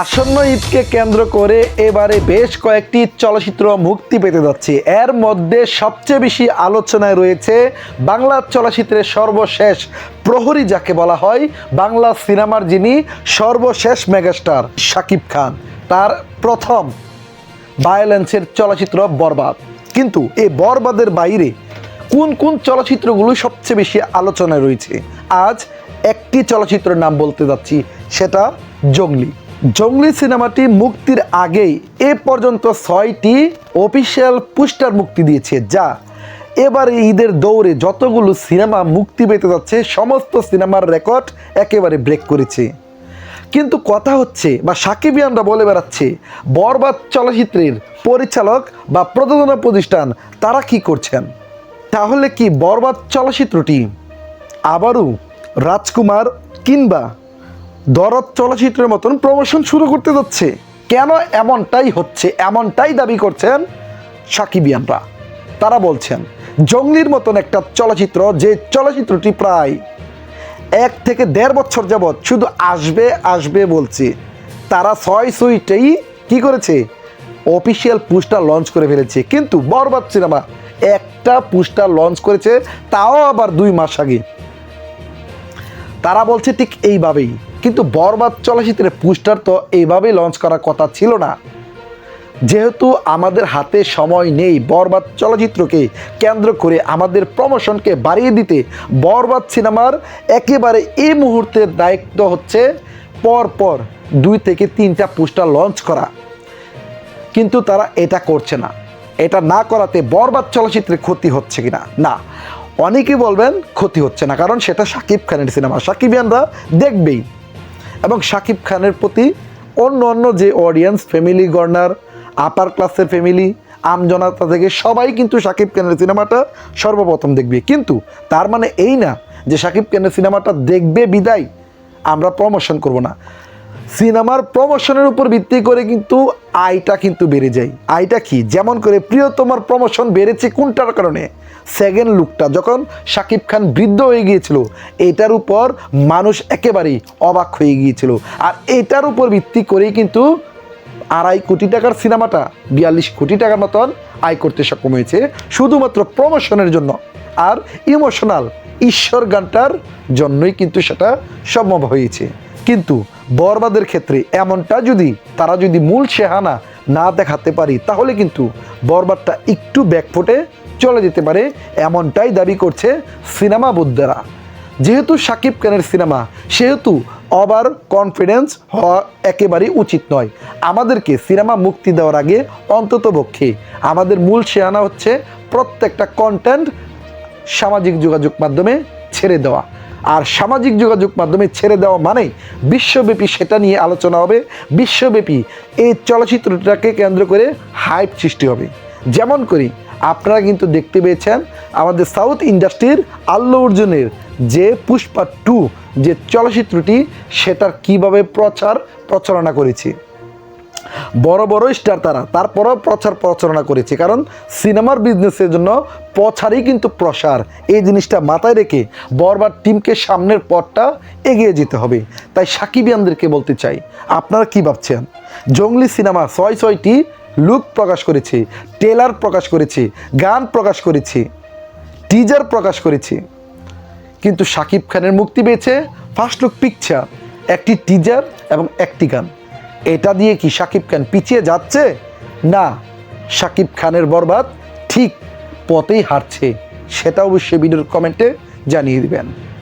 আসন্ন ঈদকে কেন্দ্র করে এবারে বেশ কয়েকটি চলচ্চিত্র মুক্তি পেতে যাচ্ছে। এর মধ্যে সবচেয়ে বেশি আলোচনায় রয়েছে বাংলা চলচ্চিত্রের সর্বশেষ প্রহরী যাকে বলা হয়, বাংলা সিনেমার যিনি সর্বশেষ মেগাস্টার শাকিব খান। তার প্রথম ভায়োলেন্সের চলচ্চিত্র বরবাদ। কিন্তু এই বরবাদের বাইরে কোন কোন চলচ্চিত্রগুলো সবচেয়ে বেশি আলোচনায় রয়েছে? আজ একটি চলচ্চিত্রের নাম বলতে যাচ্ছি, সেটা জঙ্গলি। জঙ্গলি সিনেমাটি মুক্তির আগেই এ পর্যন্ত ছয়টি অফিসিয়াল পোস্টার মুক্তি দিয়েছে, যা এবারে ঈদের দৌড়ে যতগুলো সিনেমা মুক্তি পেতে যাচ্ছে, সমস্ত সিনেমার রেকর্ড একেবারে ব্রেক করেছে। কিন্তু কথা হচ্ছে, বা সাকিবিয়ানরা বলে বেড়াচ্ছে, বরবাদ চলচ্চিত্রের পরিচালক বা প্রযোজনা প্রতিষ্ঠান তারা কি করছেন? তাহলে কি বরবাদ চলচ্চিত্রটি আবারও রাজকুমার কিংবা দরদ চলচ্চিত্রের মতন প্রমোশন শুরু করতে যাচ্ছে। কেন এমনটাই হচ্ছে, এমনটাই দাবি করছেন সাকিবিয়ানরা। তারা বলছেন, জঙ্গলির মতন একটা চলচ্চিত্র, যে চলচ্চিত্রটি প্রায় এক থেকে দেড় বছর যাবৎ শুধু আসবে আসবে বলছে। তারা ছয় সুইটেই কি করেছে? অফিসিয়াল পোস্টার লঞ্চ করে ফেলেছে। কিন্তু বরবাদ সিনেমা একটা পোস্টার লঞ্চ করেছে, তাও আবার দুই মাস আগে। তারা বলছে ঠিক এইভাবেই। কিন্তু বরবাদ চলচ্চিত্রের পোস্টার তো এইভাবেই লঞ্চ করার কথা ছিল না। যেহেতু আমাদের হাতে সময় নেই বরবাদ চলচ্চিত্রকে কেন্দ্র করে আমাদের প্রমোশনকে বাড়িয়ে দিতে, বরবাদ সিনেমার একেবারে এই মুহূর্তের দায়িত্ব হচ্ছে পর পর দুই থেকে তিনটা পোস্টার লঞ্চ করা। কিন্তু তারা এটা করছে না। এটা না করাতে বরবাদ চলচ্চিত্রে ক্ষতি হচ্ছে কিনা? না। অনেকেই বলবেন ক্ষতি হচ্ছে না, কারণ সেটা শাকিব খানের সিনেমা। সাকিবিয়ানরা দেখবেই। এবং শাকিব খানের প্রতি অন্য অন্য যে অডিয়েন্স ফ্যামিলি গর্নার আপার ক্লাসের ফ্যামিলি আমজনতা থেকে সবাই কিন্তু শাকিব খানের সিনেমাটা সর্বপ্রথম দেখবে। কিন্তু তার মানে এই না যে শাকিব খানের সিনেমাটা দেখবে বিদায়, আমরা প্রমোশন করব না। সিনেমার প্রমোশনের উপর ভিত্তি করে কিন্তু আয়টা কিন্তু বেড়ে যায়। আয়টা কি? যেমন করে প্রিয়তমার প্রমোশন বেড়েছে কোনটার কারণে? সেকেন্ড লুকটা যখন শাকিব খান বৃদ্ধ হয়ে গিয়েছিল, এটার উপর মানুষ একেবারেই অবাক হয়ে গিয়েছিল। আর এটার উপর ভিত্তি করেই কিন্তু আড়াই কোটি টাকার সিনেমাটা, বিয়াল্লিশ কোটি টাকার মতন আয় করতে সক্ষম হয়েছে, শুধুমাত্র প্রমোশনের জন্য। আর ইমোশনাল ঈশ্বর গানটার জন্যই কিন্তু সেটা সম্ভব হয়েছে। কিন্তু বরবাদের ক্ষেত্রে এমনটা যদি তারা যদি মূল সেহানা না দেখাতে পারি, তাহলে কিন্তু বরবাদটা একটু ব্যাকফুটে চলে যেতে পারে, এমনটাই দাবি করছে সিনেমা বুদ্ধেরা যেহেতু সাকিব খানের সিনেমা, সেহেতু ওভার কনফিডেন্স হওয়া একেবারেই উচিত নয়। আমাদেরকে সিনেমা মুক্তি দেওয়ার আগে অন্তত পক্ষে আমাদের মূল শেয়ানা হচ্ছে প্রত্যেকটা কন্টেন্ট সামাজিক যোগাযোগ মাধ্যমে ছেড়ে দেওয়া। আর সামাজিক যোগাযোগ মাধ্যমে ছেড়ে দেওয়া মানে বিশ্বব্যাপী সেটা নিয়ে আলোচনা হবে। বিশ্বব্যাপী এই চলচ্চিত্রটাকে কেন্দ্র করে হাইপ সৃষ্টি হবে। যেমন করি, আপনারা কিন্তু দেখতে পেয়েছেন আমাদের সাউথ ইন্ডাস্ট্রির আল্লু অর্জুনের যে পুষ্পা টু যে চলচ্চিত্রটি, সেটার কীভাবে প্রচার প্রচারণা করেছি। বড় বড় স্টার তারা। তারপরেও প্রচার প্রচারণা করেছে। কারণ সিনেমার বিজনেসের জন্য প্রচারই কিন্তু প্রসার। এই জিনিসটা মাথায় রেখে বরবার টিমকে সামনের পথটা এগিয়ে যেতে হবে। তাই সাকিবিয়ানদেরকে বলতে চাই, আপনারা কি ভাবছেন? জঙ্গলি সিনেমা ছয় ছয়টি লুক প্রকাশ করেছে টেলার প্রকাশ করেছে, গান প্রকাশ করেছে টিজার প্রকাশ করেছে। কিন্তু শাকিব খানের মুক্তি পেয়েছে ফার্স্ট লুক পিকচার একটি টিজার এবং একটি গান। এটা দিয়ে কি সাকিব খান পিছিয়ে যাচ্ছে? না, সাকিব খানের বরবাদ ঠিক পথেই হারছে। সেটা অবশ্যই ভিডিওর কমেন্টে জানিয়ে দিবেন।